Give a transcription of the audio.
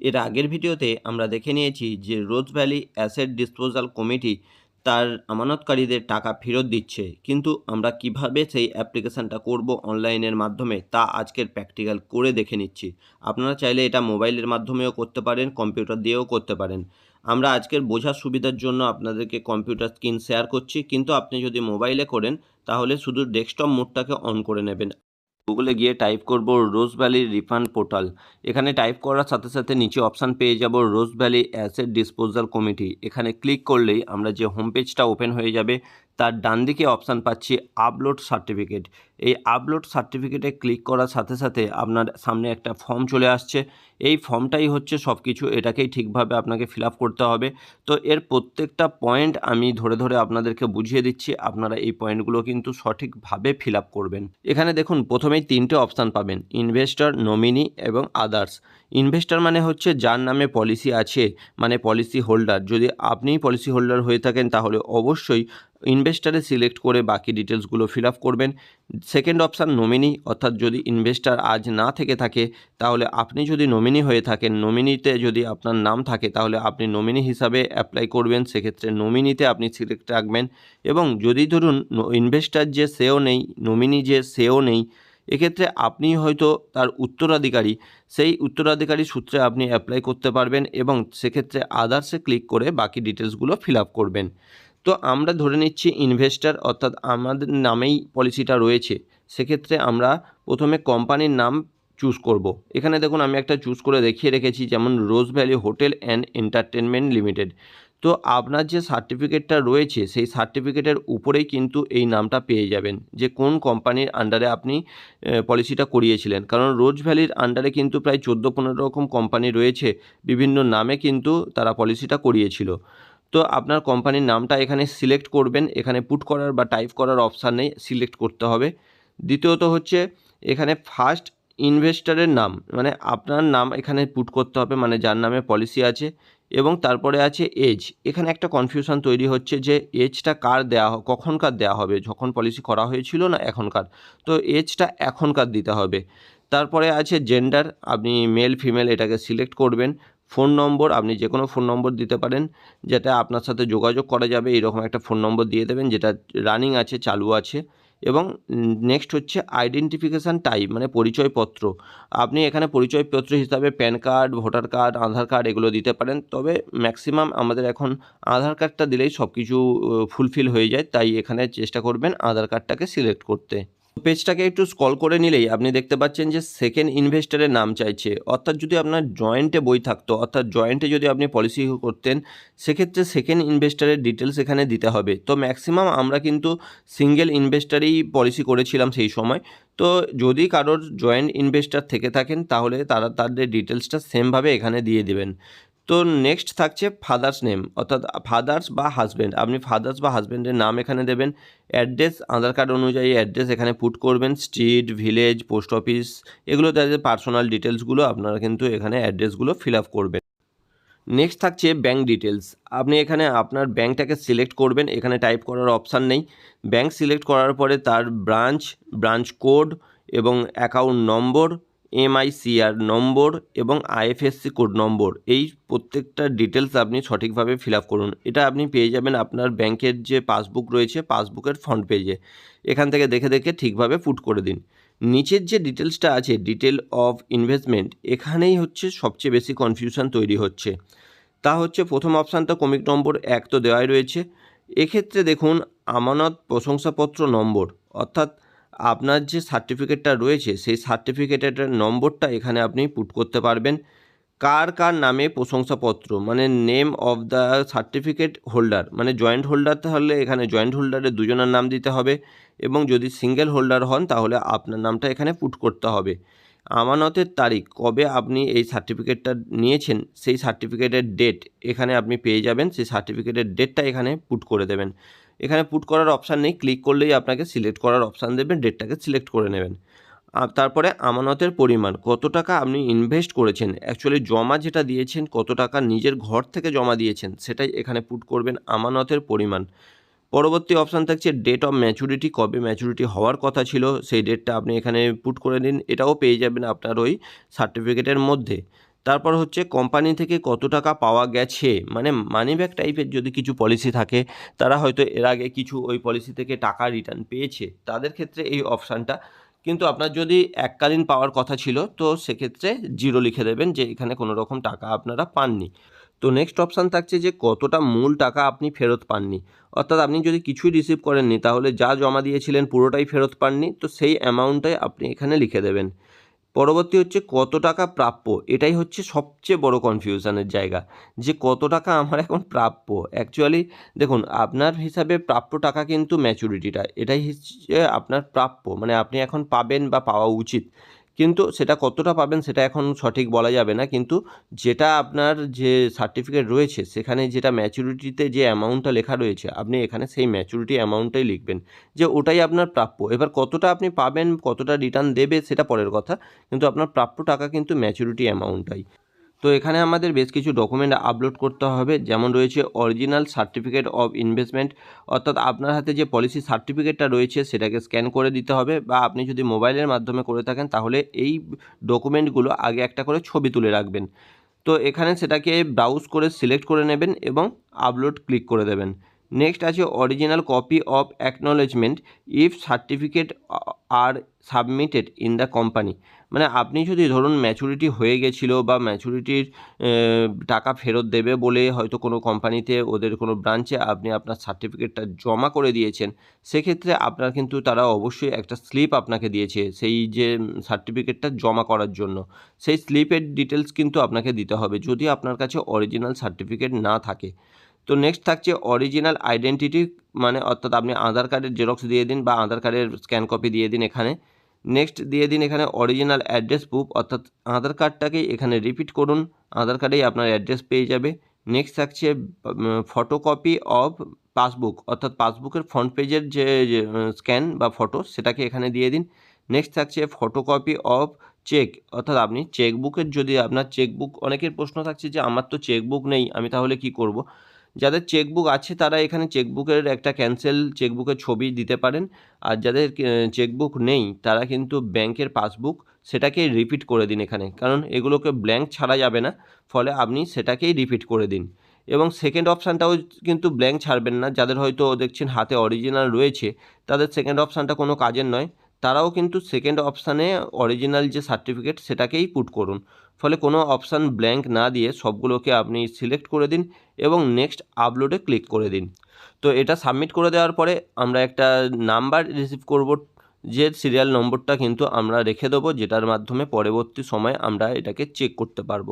এর আগের ভিডিওতে আমরা দেখে নিয়েছি যে Rose Valley asset disposal committee তার আমানতকারীদের টাকা ফেরত দিচ্ছে। কিন্তু আমরা কীভাবে সেই অ্যাপ্লিকেশানটা করব অনলাইনের মাধ্যমে তা আজকের প্র্যাকটিক্যাল করে দেখে নিচ্ছি। আপনারা চাইলে এটা মোবাইলের মাধ্যমেও করতে পারেন, কম্পিউটার দিয়েও করতে পারেন। আমরা আজকের বোঝার সুবিধার জন্য আপনাদেরকে কম্পিউটার স্ক্রিন শেয়ার করছি। কিন্তু আপনি যদি মোবাইলে করেন, তাহলে শুধু ডেস্কটপ মোডটাকে অন করে নেবেন। গুগলে গিয়ে টাইপ করব রোজ ভ্যালি রিফান্ড পোর্টাল। এখানে টাইপ করার সাথে সাথে নিচে অপশান পেয়ে যাব Rose Valley asset disposal committee. এখানে ক্লিক করলেই আমরা যে হোম পেজটা ওপেন হয়ে যাবে তার ডান দিকে অপশান পাচ্ছি আপলোড সার্টিফিকেট এই আপলোড সার্টিফিকেটে ক্লিক করার সাথে সাথে আপনার সামনে একটা ফর্ম চলে আসছে। এই ফর্মটাই হচ্ছে সব কিছু এটাকেই ঠিকভাবে আপনাকে ফিল করতে হবে। তো এর প্রত্যেকটা পয়েন্ট আমি ধরে ধরে আপনাদেরকে বুঝিয়ে দিচ্ছি, আপনারা এই পয়েন্টগুলো কিন্তু সঠিকভাবে ফিল করবেন। এখানে দেখুন, প্রথমেই তিনটে অপশান পাবেন ইনভেস্টর নমিনি এবং আদার্স ইনভেস্টর মানে হচ্ছে যার নামে পলিসি আছে মানে পলিসি হোল্ডার যদি আপনিই পলিসি হোল্ডার হয়ে থাকেন, তাহলে অবশ্যই ইনভেস্টারে সিলেক্ট করে বাকি ডিটেলসগুলো ফিল আপ করবেন। সেকেন্ড অপশান নমিনি অর্থাৎ যদি ইনভেস্টার আজ না থেকে থাকে, তাহলে আপনি যদি নমিনি হয়ে থাকেন নমিনিতে যদি আপনার নাম থাকে, তাহলে আপনি নমিনি হিসাবে অ্যাপ্লাই করবেন। সেক্ষেত্রে নমিনিতে আপনি সিলেক্ট রাখবেন এবং যদি ধরুন ইনভেস্টার যে সেও নেই নমিনি যে সেও নেই, এক্ষেত্রে আপনি হয়তো তার উত্তরাধিকারী, সেই উত্তরাধিকারী সূত্রে আপনি অ্যাপ্লাই করতে পারবেন এবং সেক্ষেত্রে আদার্সে ক্লিক করে বাকি ডিটেলসগুলো ফিল আপ করবেন। তো আমরা ধরে নিচ্ছি ইনভেস্টার অর্থাৎ আমাদের নামেই পলিসিটা রয়েছে, সেক্ষেত্রে আমরা প্রথমে কোম্পানির নাম চুজ করব। এখানে দেখুন আমি একটা চুজ করে দেখিয়ে রেখেছি, যেমন Rose Valley hotel and entertainment limited তো আপনার যে সার্টিফিকেটটা রয়েছে, সেই সার্টিফিকেটের উপরেই কিন্তু এই নামটা পেয়ে যাবেন, যে কোন কোম্পানির আন্ডারে আপনি পলিসিটা করিয়েছিলেন। কারণ রোজ ভ্যালির আন্ডারে কিন্তু প্রায় চোদ্দ পনেরো রকম কোম্পানি রয়েছে, বিভিন্ন নামে কিন্তু তারা পলিসিটা করিয়েছিল। তো আপনার কোম্পানির নামটা এখানে সিলেক্ট করবেন। এখানে পুট করার বা টাইপ করার অপশান নেই, সিলেক্ট করতে হবে। দ্বিতীয়ত হচ্ছে, এখানে ফার্স্ট ইনভেস্টারের নাম মানে আপনার নাম এখানে পুট করতে হবে মানে যার নামে পলিসি আছে এবং তারপরে আছে এজ এখানে একটা কনফিউশন তৈরি হচ্ছে যে এজটা কার দেওয়া কখনকার দেওয়া হবে? যখন পলিসি করা হয়েছিল না এখনকার? তো এজটা এখনকার দিতে হবে। তারপরে আছে জেন্ডার আপনি মেল ফিমেল এটাকে সিলেক্ট করবেন। ফোন নম্বর আপনি যে কোনো ফোন নম্বর দিতে পারেন, যেটা আপনার সাথে যোগাযোগ করা যাবে এরকম একটা ফোন নম্বর দিয়ে দেবেন, যেটা রানিং আছে, চালু আছে। এবং নেক্সট হচ্ছে আইডেন্টিফিকেশান টাইপ মানে পরিচয়পত্র। আপনি এখানে পরিচয়পত্র হিসাবে pan card voter card Aadhaar card এগুলো দিতে পারেন, তবে ম্যাক্সিমাম আমাদের এখন আধার কার্ডটা দিলেই সব কিছু ফুলফিল হয়ে যায়, তাই এখানে চেষ্টা করবেন আধার কার্ডটাকে সিলেক্ট করতে। পেজটাকে একটু স্কল করে নিলেই আপনি দেখতে পাচ্ছেন যে সেকেন্ড ইনভেস্টারের নাম চাইছে। অর্থাৎ যদি আপনার জয়েন্টে বই থাকতো, অর্থাৎ জয়েন্টে যদি আপনি পলিসি করতেন, সেক্ষেত্রে সেকেন্ড ইনভেস্টারের ডিটেলস এখানে দিতে হবে। তো ম্যাক্সিমাম আমরা কিন্তু সিঙ্গেল ইনভেস্টারেই পলিসি করেছিলাম সেই সময়। তো যদি কারোর জয়েন্ট ইনভেস্টার থেকে থাকেন, তাহলে তারা তাদের ডিটেলসটা সেমভাবে এখানে দিয়ে দেবেন। তো নেক্সট থাকছে ফাদার্স নেম অর্থাৎ ফাদার্স বা হাজব্যান্ড আপনি ফাদার্স বা হাজব্যান্ডের নাম এখানে দেবেন অ্যাড্রেস আধার কার্ড অনুযায়ী অ্যাড্রেস এখানে পুট করবেন স্ট্রিট ভিলেজ পোস্ট অফিস এগুলো তাদের পার্সোনাল ডিটেলসগুলো আপনারা কিন্তু এখানে অ্যাড্রেসগুলো ফিল আপ করবেন। নেক্সট থাকছে ব্যাঙ্ক ডিটেলস আপনি এখানে আপনার ব্যাঙ্কটাকে সিলেক্ট করবেন, এখানে টাইপ করার অপশান নেই। ব্যাঙ্ক সিলেক্ট করার পরে তার ব্রাঞ্চ ব্রাঞ্চ কোড এবং অ্যাকাউন্ট নম্বর এমআইসিআর নম্বর এবং আইএফএসসি কোড নম্বর, এই প্রত্যেকটা ডিটেলস আপনি সঠিকভাবে ফিল করুন। এটা আপনি পেয়ে যাবেন আপনার ব্যাংকের যে পাসবুক রয়েছে পাসবুকের ফ্রন্ট পেজে এখান থেকে দেখে দেখে ঠিকভাবে পুট করে দিন। নিচের যে ডিটেলসটা আছে ডিটেল অফ ইনভেস্টমেন্ট এখানেই হচ্ছে সবচেয়ে বেশি কনফিউশন তৈরি হচ্ছে। তা হচ্ছে প্রথম অপশানটা কমিক নম্বর এক তো দেওয়াই রয়েছে। এক্ষেত্রে দেখুন, আমানত প্রশংসাপত্র নম্বর, অর্থাৎ আপনার যে সার্টিফিকেটটা রয়েছে, সেই সার্টিফিকেটের নম্বরটা এখানে আপনি পুট করতে পারবেন। কার কার নামে প্রশংসাপত্র মানে name of the certificate holder মানে জয়েন্ট হোল্ডার তাহলে এখানে জয়েন্ট হোল্ডারের দুজনের নাম দিতে হবে এবং যদি সিঙ্গেল হোল্ডার হন তাহলে আপনার নামটা এখানে পুট করতে হবে। আমানতের তারিখ, কবে আপনি এই সার্টিফিকেটটা নিয়েছেন, সেই সার্টিফিকেটের ডেট এখানে আপনি পেয়ে যাবেন, সেই সার্টিফিকেটের ডেটটা এখানে পুট করে দেবেন। এখানে পুট করার অপশান নেই ক্লিক করলেই আপনাকে সিলেক্ট করার অপশান দেবেন ডেটটাকে সিলেক্ট করে নেবেন। তারপরে আমানতের পরিমাণ, কত টাকা আপনি ইনভেস্ট করেছেন অ্যাকচুয়ালি জমা যেটা দিয়েছেন, কত টাকা নিজের ঘর থেকে জমা দিয়েছেন, সেটাই এখানে পুট করবেন আমানতের পরিমাণ। পরবর্তী অপশান থাকছে ডেট অফ ম্যাচুরিটি কবে ম্যাচুরিটি হওয়ার কথা ছিল, সেই ডেটটা আপনি এখানে পুট করে দিন এটাও পেয়ে যাবেন আপনার ওই সার্টিফিকেটের মধ্যে। তারপর হচ্ছে কোম্পানি থেকে কত টাকা পাওয়া গেছে মানে মানি ব্যাক টাইপের যদি কিছু পলিসি থাকে, তারা হয়তো এর আগে কিছু ওই পলিসি থেকে টাকা রিটার্ন পেয়েছে। তাদের ক্ষেত্রে এই অপশানটা কিন্তু আপনার যদি এককালীন পাওয়ার কথা ছিল, তো সেক্ষেত্রে জিরো লিখে দেবেন যে এখানে কোনো রকম টাকা আপনারা পাননি। তো নেক্সট অপশান থাকছে যে কতটা মূল টাকা আপনি ফেরত পাননি। অর্থাৎ আপনি যদি কিছুই রিসিভ করেননি, তাহলে যা জমা দিয়েছিলেন পুরোটাই ফেরত পাননি, তো সেই অ্যামাউন্টটাই আপনি এখানে লিখে দেবেন। পরবর্তী হচ্ছে কত টাকা প্রাপ্য? এটাই হচ্ছে সবচেয়ে বড় কনফিউশনের জায়গা। যে কত টাকা আমার এখন প্রাপ্য? অ্যাকচুয়ালি দেখুন, আপনার হিসাবে প্রাপ্য টাকা কিন্তু ম্যাচুরিটিটা এটাই হচ্ছে আপনার প্রাপ্য। মানে আপনি এখন পাবেন বা পাওয়া উচিত। কিন্তু সেটা কতটা পাবেন সেটা এখন সঠিক বলা যাবে না। কিন্তু যেটা আপনার যে সার্টিফিকেট রয়েছে, সেখানে যেটা ম্যাচুরিটিতে যে অ্যামাউন্টটা লেখা রয়েছে, আপনি এখানে সেই ম্যাচুরিটি অ্যামাউন্টটাই লিখবেন। যে ওটাই আপনার প্রাপ্য। এবার কতটা আপনি পাবেন, কতটা রিটার্ন দেবে সেটা পরের কথা। কিন্তু আপনার প্রাপ্য টাকা কিন্তু ম্যাচুরিটি অ্যামাউন্টটাই তো এখানে আমাদের বেশ কিছু ডকুমেন্ট আপলোড করতে হবে। যেমন রয়েছে অরিজিনাল সার্টিফিকেট অফ ইনভেস্টমেন্ট অর্থাৎ আপনার হাতে যে পলিসি সার্টিফিকেটটা রয়েছে সেটাকে স্ক্যান করে দিতে হবে বা আপনি যদি মোবাইলের মাধ্যমে করে থাকেন তাহলে এই ডকুমেন্টগুলো আগে একটা করে ছবি তুলে রাখবেন। তো এখানে সেটাকে ব্রাউজ করে সিলেক্ট করে নেবেন এবং আপলোড ক্লিক করে দেবেন। নেক্সট আছে original copy of acknowledgement if certificate are submitted in the company. মানে আপনি যদি ধরুন ম্যাচুরিটি হয়ে গেছিল বা ম্যাচুরিটির টাকা ফেরত দেবে বলে হয়তো কোনো কোম্পানিতে ওদের কোনো ব্রাঞ্চে আপনি আপনার সার্টিফিকেটটা জমা করে দিয়েছেন, সেক্ষেত্রে আপনার কিন্তু তারা অবশ্যই একটা স্লিপ আপনাকে দিয়েছে সেই যে সার্টিফিকেটটা জমা করার জন্য। সেই স্লিপের ডিটেলস কিন্তু আপনাকে দিতে হবে যদি আপনার কাছে অরিজিনাল সার্টিফিকেট না থাকে। তো নেক্সট থাকছে অরিজিনাল আইডেন্টিটি মানে অর্থাৎ আপনি আধার কার্ডের জেরক্স দিয়ে দিন বা আধার কার্ডের স্ক্যান কপি দিয়ে দিন এখানে। নেক্সট দিয়ে দিন এখানে অরিজিনাল অ্যাড্রেস প্রুফ অর্থাৎ আধার কার্ডটাকেই এখানে রিপিট করুন। আধার কার্ডেই আপনার অ্যাড্রেস পেয়ে যাবে। নেক্সট থাকছে ফটোকপি অফ পাসবুক অর্থাৎ পাসবুকের ফ্রন্ট পেজের যে স্ক্যান বা ফটো সেটাকে এখানে দিয়ে দিন। নেক্সট থাকছে ফটোকপি অফ চেক অর্থাৎ আপনি চেকবুকের যদি আপনার চেকবুক অনেকের প্রশ্ন থাকছে যে, আমার তো চেকবুক নেই, আমি তাহলে কি করব? যাদের চেকবুক আছে তারা এখানে চেকবুকের একটা ক্যান্সেল চেকবুকের ছবি দিতে পারেন। আর যাদের চেকবুক নেই, তারা কিন্তু ব্যাংকের পাসবুক সেটাকেই রিপিট করে দিন এখানে। কারণ এগুলোকে ব্ল্যাঙ্ক ছাড়া যাবে না, ফলে আপনি সেটাকেই রিপিট করে দিন। এবং সেকেন্ড অপশানটাও কিন্তু ব্ল্যাঙ্ক ছাড়বেন না। যাদের হয়তো দেখছেন হাতে অরিজিনাল রয়েছে, তাদের সেকেন্ড অপশানটা কোনো কাজের নয়। তারাও কিন্তু সেকেন্ড অপশানে অরিজিনাল যে সার্টিফিকেট সেটাকেই পুট করুন। ফলে কোনো অপশান ব্ল্যাঙ্ক না দিয়ে সবগুলোকে আপনি সিলেক্ট করে দিন এবং নেক্সট আপলোডে ক্লিক করে দিন। তো এটা সাবমিট করে দেওয়ার পরে আমরা একটা নাম্বার রিসিভ করব, যে সিরিয়াল নম্বরটা কিন্তু আমরা রেখে দেবো, যেটার মাধ্যমে পরবর্তী সময় আমরা এটাকে চেক করতে পারব।